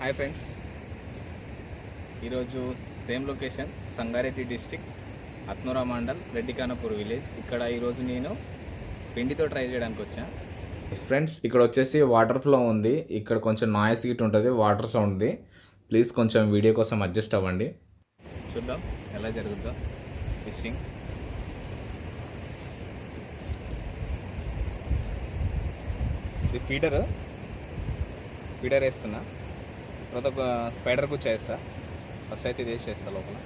Hi friends ఈరోజు same location Sangareddy district Atnoora mandal Reddykanapur village ఇక్కడ ఈరోజు నేను పిండితో ట్రై చేయడానికి వచ్చా. ఫ్రెండ్స్ ఇక్కడ వచ్చేసి వాటర్ ఫ్లో ఉంది. ఇక్కడ కొంచెం నాయిస్ గిట్ ఉంటుంది వాటర్ సౌండ్ది ప్లీజ్ కొంచెం వీడియో కోసం అడ్జస్ట్ అవ్వండి. చూద్దాం ఎలా జరుగుద్దో. ఫిషింగ్ ఇది ఫీడర్ ఫీడర్ వేస్తున్నా. తర్వాత ఒక స్పైడర్ కూర్చో వేస్తా ఫస్ట్ అయితే ఇది వేసి వేస్తా లోపల.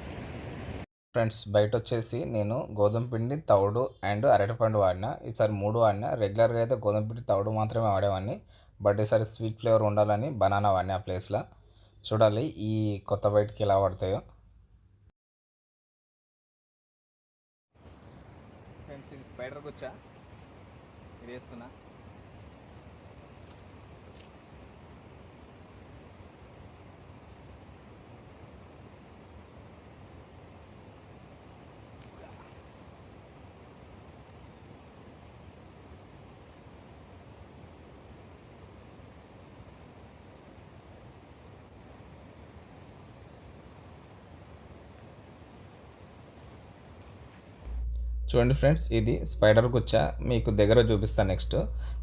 ఫ్రెండ్స్ బయట వచ్చేసి నేను గోధుమ పిండి తవుడు అండ్ అరటిపండు వాడిన. ఈసారి మూడు వాడిన. రెగ్యులర్గా అయితే గోధుమ పిండి తవుడు మాత్రమే వాడేవాడిని. బట్ ఈసారి స్వీట్ ఫ్లేవర్ ఉండాలని బనానా వాడిన ఆ ప్లేస్లో చూడాలి ఈ కొత్త బయటికి ఎలా పడతాయో. ఫ్రెండ్స్ ఇది స్పైడర్ కూర్చా ఇది వేస్తున్నా. చూడండి ఫ్రెండ్స్ ఇది స్పైడర్ గుచ్చ. మీకు దగ్గర చూపిస్తాను నెక్స్ట్.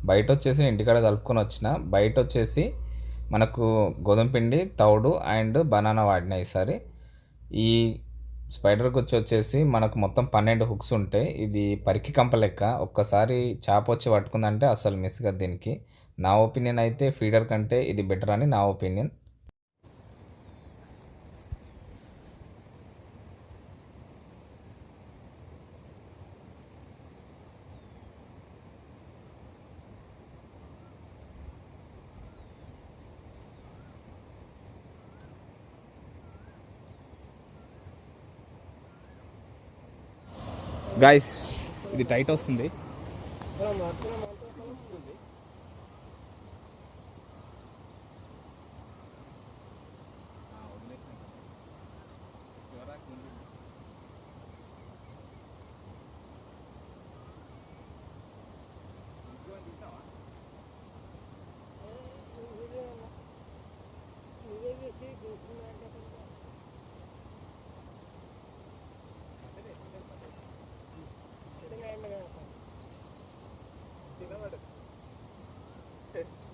బయట వచ్చేసి నేను ఇంటికాడ కలుపుకొని వచ్చిన బయట వచ్చేసి మనకు గోధుమ పిండి తౌడు అండ్ బనానా వాడిన ఈసారి ఈ స్పైడర్ గుచ్చ వచ్చేసి మనకు మొత్తం పన్నెండు హుక్స్ ఉంటాయి ఇది పరికి కంప లెక్క. ఒక్కసారి చేప వచ్చి పట్టుకుందంటే అసలు మిస్ కదా దీనికి. నా ఒపీనియన్ అయితే ఫీడర్ కంటే ఇది బెటర్ అని నా ఒపీనియన్. గాయస్ ఇది టైట్ వస్తుంది.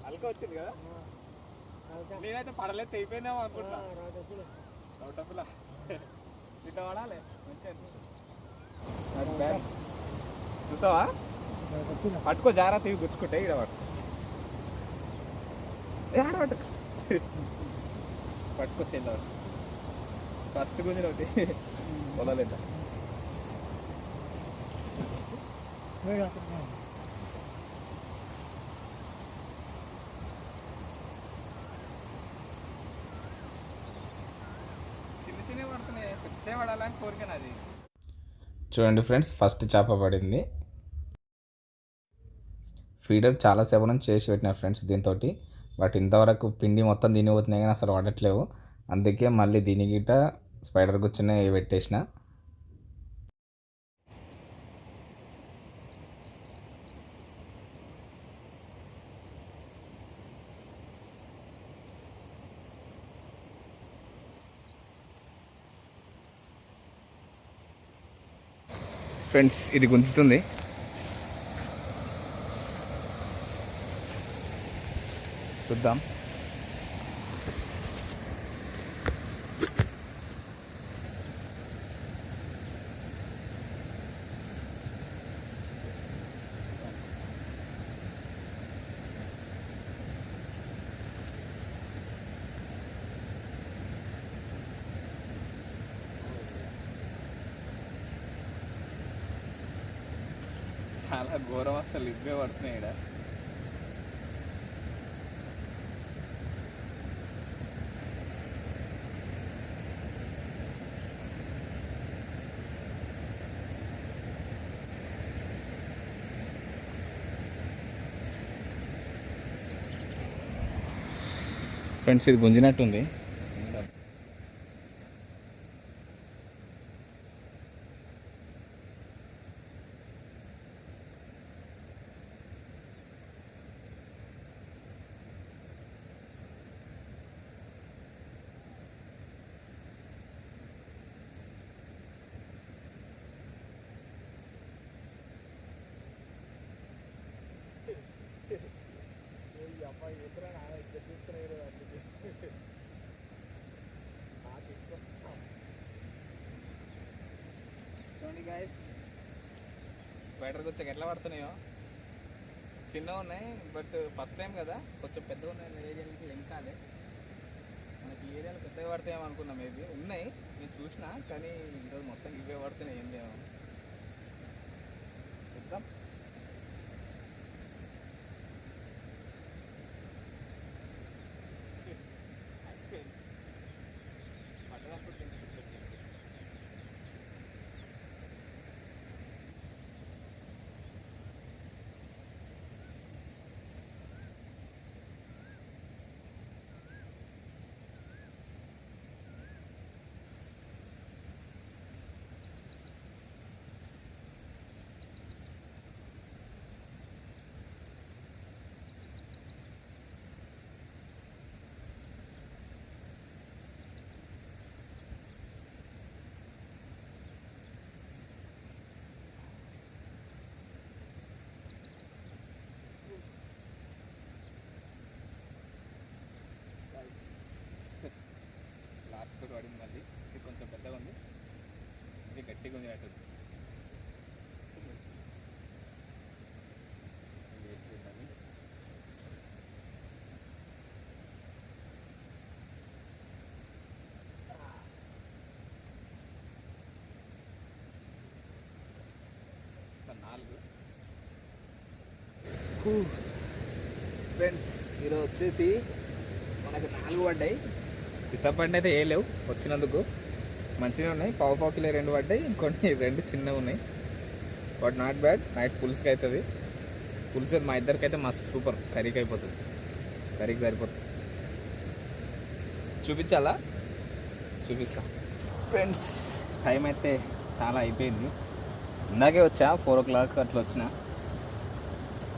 అల్క వచ్చింది కదా? నేనైతే పడలేదు తెగిపోయిందేమో అనుకుంటా రౌటప్పుల ఇట్లా పడాలి. చూస్తావా? పట్టుకో జాగ్రత్త ఇవి గుచ్చుకుంటే ఇక్కడ పట్టు. పట్టు. పట్టుకో చెల్లి ఫస్ట్ గుంజిన ఒకటి. పొలాలేదా చూడండి ఫ్రెండ్స్ ఫస్ట్ చేప పడింది. ఫీడర్ చాలాసేపు నుంచి చేసి పెట్టినారు ఫ్రెండ్స్ దీంతో బట్ ఇంతవరకు పిండి మొత్తం దీని పోతున్నాయి కానీ అసలు పడట్లేవు అందుకే మళ్ళీ దీని గిట స్పైడర్ కూర్చునే పెట్టేసిన. ఫ్రెండ్స్ ఇది గుంజుతుంది. చూద్దాం. చాలా ఘోరం అసలు ఇవే పడుతున్నాయి ఇక్కడ ఫ్రెండ్స్ ఇది గుంజినట్టుంది. చూడండి గాయస్ స్పైడర్కి వచ్చాక ఎట్లా పడుతున్నాయో? చిన్నగా ఉన్నాయి బట్ ఫస్ట్ టైం కదా? కొంచెం పెద్దగా ఉన్నాయి ఏరియాలకి వెంకాలే మనకి ఏరియాలో పెద్దగా పడతాయేమో అనుకున్నా మేబీ ఉన్నాయి నేను చూసిన కానీ ఈరోజు మొత్తం ఇవే పడుతున్నాయి ఏం లేవు చూద్దాం పడ్డదప్పుడు కొంచెం చూపెట్టింది. లాస్ట్ కూడా పడింది మళ్ళీ ఇది కొంచెం పెద్దగా ఉంది ఇది గట్టిగా ఉంది. ఒక నాలుగు. ఫ్రెండ్స్ ఈరోజు వచ్చేసి మనకు నాలుగు పడ్డాయి. డిసప్పాయింట్ అయితే ఏ లేవు వచ్చినందుకు. మంచిగా ఉన్నాయి. పావు పావు కిలో రెండు పడ్డాయి. ఇంకొన్ని రెండు చిన్నవి ఉన్నాయి. But not bad. నైట్ పులుసుకి అవుతుంది పులుసు మా ఇద్దరికైతే మస్తు సూపర్. కర్రీకి అయిపోతుంది. కర్రీకి సరిపోతుంది. చూపించాలా? చూపిస్తా. ఫ్రెండ్స్ టైం అయితే చాలా అయిపోయింది. ఇందాకే వచ్చా. ఫోర్ ఓ క్లాక్ అట్లా వచ్చిన.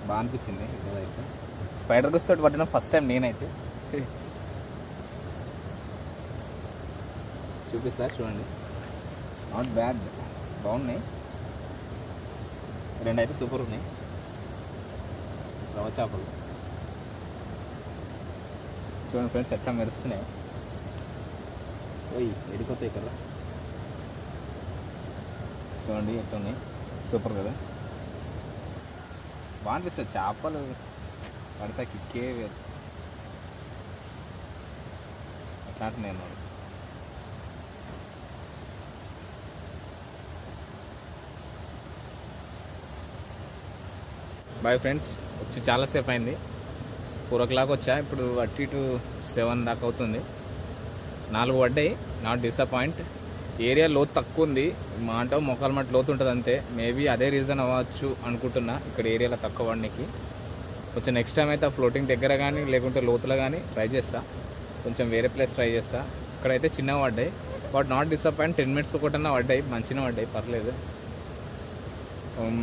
బాగా అనిపించింది. ఇదైతే స్పైడర్ గుస్తోటి పట్టిన ఫస్ట్ టైం నేనైతే. చూపిస్తా చూడండి. నాట్ బ్యాడ్ బాగున్నాయి. రెండు అయితే సూపర్ ఉన్నాయి. రవ చేపలు. చూడండి ఫ్రెండ్స్ ఎట్లా మెరుస్తున్నాయి. ఓయ్ ఎడిపోతాయి కదా. చూడండి ఎట్లా ఉన్నాయి. సూపర్ కదా. బాగా అనిపిస్తుంది చేపలు. పడితే కిక్కే వేరు. అట్లాంటి నేను బాయ్ ఫ్రెండ్స్ వచ్చి చాలాసేపు అయింది. ఫోర్ ఓ క్లాక్ వచ్చా. ఇప్పుడు అటు ఇటు సెవెన్ దాకా అవుతుంది. నాలుగు పడ్డాయి. Not disappoint. ఏరియా లోతు తక్కువ ఉంది. మా అంటే మొక్కల మట్టి లోతు ఉంటుంది అంతే. మేబీ అదే రీజన్ అవ్వచ్చు అనుకుంటున్నా. ఇక్కడ ఏరియాలో తక్కువ పడడానికి కొంచెం నెక్స్ట్ టైం అయితే ఫ్లోటింగ్ దగ్గర కానీ లేకుంటే లోతులో కానీ ట్రై చేస్తా. కొంచెం వేరే ప్లేస్ ట్రై చేస్తా. ఇక్కడైతే చిన్నగా పడ్డాయి. But not disappoint ten minutes ఒకటన్నా పడ్డాయి. మంచిగా పడ్డాయి. పర్లేదు. Um,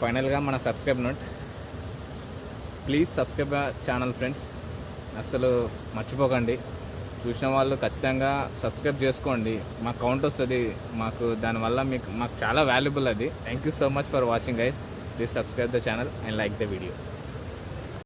ఫైనల్గా మన subscribe note please subscribe channel friends. అసలు మర్చిపోకండి. చూసిన వాళ్ళు ఖచ్చితంగా సబ్స్క్రైబ్ చేసుకోండి. మాకు కౌంట్ వస్తుంది. మాకు దానివల్ల మీకు మాకు చాలా వాల్యుబుల్ అది. Thank you so much for watching guys please subscribe the channel and like the video